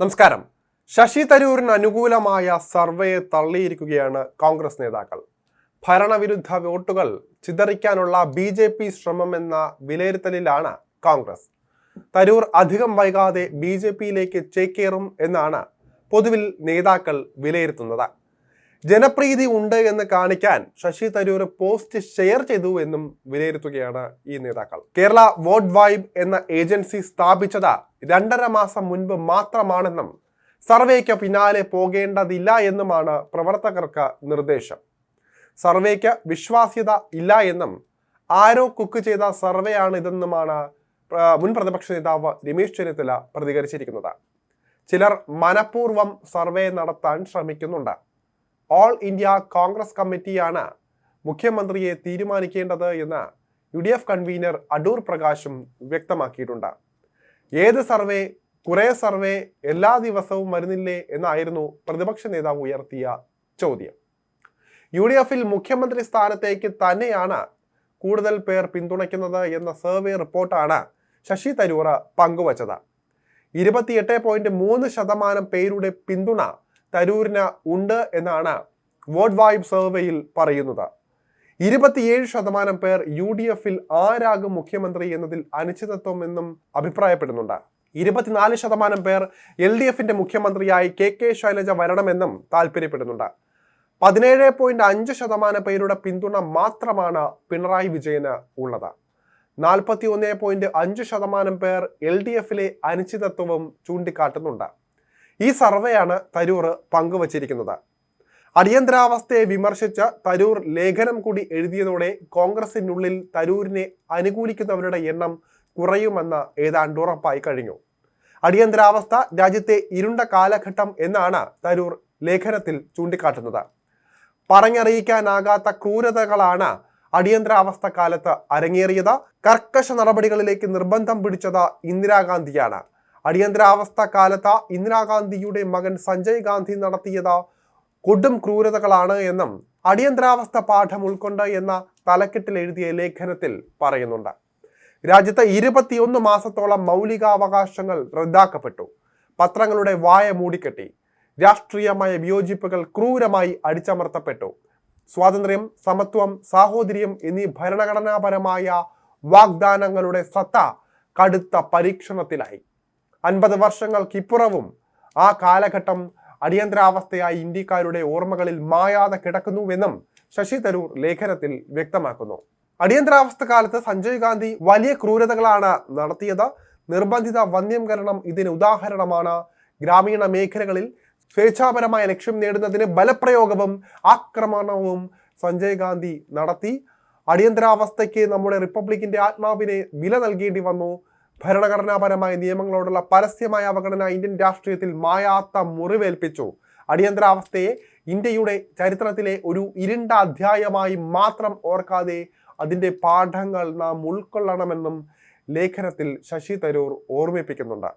നമസ്കാരം. ശശി തരൂരിന് അനുകൂലമായ സർവേ തള്ളിയിരിക്കുകയാണ് കോൺഗ്രസ് നേതാക്കൾ. ഭരണവിരുദ്ധ വോട്ടുകൾ ചിതറിക്കാനുള്ള ബി ജെ പി ശ്രമം എന്ന വിലയിരുത്തലിലാണ് കോൺഗ്രസ്. തരൂർ അധികം വൈകാതെ ബി ജെ പിയിലേക്ക് ചേക്കേറും എന്നാണ് പൊതുവിൽ നേതാക്കൾ വിലയിരുത്തുന്നത്. ജനപ്രീതി ഉണ്ട് എന്ന് കാണിക്കാൻ ശശി തരൂർ പോസ്റ്റ് ഷെയർ ചെയ്തു എന്നും വിലയിരുത്തുകയാണ് ഈ നേതാക്കൾ. കേരള വോട്ട് വൈബ് എന്ന ഏജൻസി സ്ഥാപിച്ചത് രണ്ടര മാസം മുൻപ് മാത്രമാണെന്നും സർവേക്ക് പിന്നാലെ പോകേണ്ടതില്ല എന്നുമാണ് പ്രവർത്തകർക്ക് നിർദ്ദേശം. സർവേക്ക് വിശ്വാസ്യത ഇല്ല എന്നും ആരോ കുക്ക് ചെയ്ത സർവേ ആണ് ഇതെന്നുമാണ് മുൻ പ്രതിപക്ഷ നേതാവ് രമേശ് ചെന്നിത്തല പ്രതികരിച്ചിരിക്കുന്നത്. ചിലർ മനഃപൂർവം സർവേ നടത്താൻ ശ്രമിക്കുന്നുണ്ട്. ഓൾ ഇന്ത്യ കോൺഗ്രസ് കമ്മിറ്റിയാണ് മുഖ്യമന്ത്രിയെ തീരുമാനിക്കേണ്ടത് എന്ന് U D F convener Adoor പ്രകാശും വ്യക്തമാക്കിയിട്ടുണ്ട്. ഏത് സർവേ കുറേ സർവേ എല്ലാ ദിവസവും വരുന്നില്ലേ എന്നായിരുന്നു പ്രതിപക്ഷ നേതാവ് ഉയർത്തിയ ചോദ്യം. യു ഡി എഫിൽ മുഖ്യമന്ത്രി സ്ഥാനത്തേക്ക് തന്നെയാണ് കൂടുതൽ പേർ പിന്തുണയ്ക്കുന്നത് എന്ന സർവേ റിപ്പോർട്ടാണ് ശശി തരൂർ പങ്കുവച്ചത്. ഇരുപത്തിയെട്ട് പോയിന്റ് മൂന്ന് ശതമാനം പേരുടെ പിന്തുണ തരൂരിന് ഉണ്ട് എന്നാണ് വോട്ട് വൈബ് സർവേയിൽ പറയുന്നത്. ഇരുപത്തിയേഴ് ശതമാനം പേർ യു ഡി എഫിൽ ആരാകും മുഖ്യമന്ത്രി എന്നതിൽ അനിശ്ചിതത്വം എന്നും അഭിപ്രായപ്പെടുന്നുണ്ട്. ഇരുപത്തിനാല് ശതമാനം പേർ എൽ ഡി എഫിന്റെ മുഖ്യമന്ത്രിയായി കെ കെ ശൈലജ വരണമെന്നും താല്പര്യപ്പെടുന്നുണ്ട്. പതിനേഴ് പോയിന്റ് അഞ്ച് ശതമാനം പേരുടെ പിന്തുണ മാത്രമാണ് പിണറായി വിജയന് ഉള്ളത്. നാൽപ്പത്തി ഒന്ന് പോയിന്റ് അഞ്ച് ശതമാനം പേർ എൽ ഡി എഫിലെ അനിശ്ചിതത്വവും ചൂണ്ടിക്കാട്ടുന്നുണ്ട്. ഈ സർവേയാണ് തരൂർ പങ്കുവച്ചിരിക്കുന്നത്. അടിയന്തരാവസ്ഥയെ വിമർശിച്ച തരൂർ ലേഖനം കൂടി എഴുതിയതോടെ കോൺഗ്രസിനുള്ളിൽ തരൂരിനെ അനുകൂലിക്കുന്നവരുടെ എണ്ണം കുറയുമെന്ന് ഏതാണ്ട് ഉറപ്പായി കഴിഞ്ഞു. അടിയന്തരാവസ്ഥ രാജ്യത്തെ ഇരുണ്ട കാലഘട്ടം എന്നാണ് തരൂർ ലേഖനത്തിൽ ചൂണ്ടിക്കാട്ടുന്നത്. പറഞ്ഞറിയിക്കാനാകാത്ത ക്രൂരതകളാണ് അടിയന്തരാവസ്ഥ കാലത്ത് അരങ്ങേറിയത്. കർക്കശ നടപടികളിലേക്ക് നിർബന്ധം പിടിച്ചത് ഇന്ദിരാഗാന്ധിയാണ്. അടിയന്തരാവസ്ഥ കാലത്ത് ഇന്ദിരാഗാന്ധിയുടെ മകൻ സഞ്ജയ് ഗാന്ധി നടത്തിയത് കൊടും ക്രൂരതകളാണ് എന്നും അടിയന്തരാവസ്ഥ പാഠം ഉൾക്കൊണ്ട് എന്ന തലക്കെട്ടിൽ എഴുതിയ ലേഖനത്തിൽ പറയുന്നുണ്ട്. രാജ്യത്ത് ഇരുപത്തിയൊന്ന് മാസത്തോളം മൗലികാവകാശങ്ങൾ റദ്ദാക്കപ്പെട്ടു. പത്രങ്ങളുടെ വായ മൂടിക്കെട്ടി. രാഷ്ട്രീയമായ വിയോജിപ്പുകൾ ക്രൂരമായി അടിച്ചമർത്തപ്പെട്ടു. സ്വാതന്ത്ര്യം സമത്വം സാഹോദര്യം എന്നീ ഭരണഘടനാപരമായ വാഗ്ദാനങ്ങളുടെ സത്ത കടുത്ത പരീക്ഷണത്തിലായി. അൻപത് വർഷങ്ങൾക്കിപ്പുറവും ആ കാലഘട്ടം അടിയന്തരാവസ്ഥയായി ഇന്ത്യക്കാരുടെ ഓർമ്മകളിൽ മായാതെ കിടക്കുന്നുവെന്നും ശശി തരൂർ ലേഖനത്തിൽ വ്യക്തമാക്കുന്നു. അടിയന്തരാവസ്ഥ കാലത്ത് സഞ്ജയ് ഗാന്ധി വലിയ ക്രൂരതകളാണ് നടത്തിയത്. നിർബന്ധിത വന്യംകരണം ഇതിന് ഉദാഹരണമാണ്. ഗ്രാമീണ മേഖലകളിൽ സ്വേച്ഛാപരമായ ലക്ഷ്യം നേടുന്നതിന് ബലപ്രയോഗവും ആക്രമണവും സഞ്ജയ് ഗാന്ധി നടത്തി. അടിയന്തരാവസ്ഥയ്ക്ക് നമ്മുടെ റിപ്പബ്ലിക്കിന്റെ ആത്മാവിനെ വില നൽകേണ്ടി വന്നു. ഭരണഘടനാപരമായ നിയമങ്ങളോടുള്ള പരസ്യമായ അവഗണന ഇന്ത്യൻ രാഷ്ട്രീയത്തിൽ മായാത്ത മുറിവേൽപ്പിച്ചു. അടിയന്തരാവസ്ഥയെ ഇന്ത്യയുടെ ചരിത്രത്തിലെ ഒരു ഇരുണ്ട അധ്യായമായി മാത്രം ഓർക്കാതെ അതിന്റെ പാഠങ്ങൾ നാം ഉൾക്കൊള്ളണമെന്നും ലേഖനത്തിൽ ശശി തരൂർ ഓർമ്മിപ്പിക്കുന്നുണ്ട്.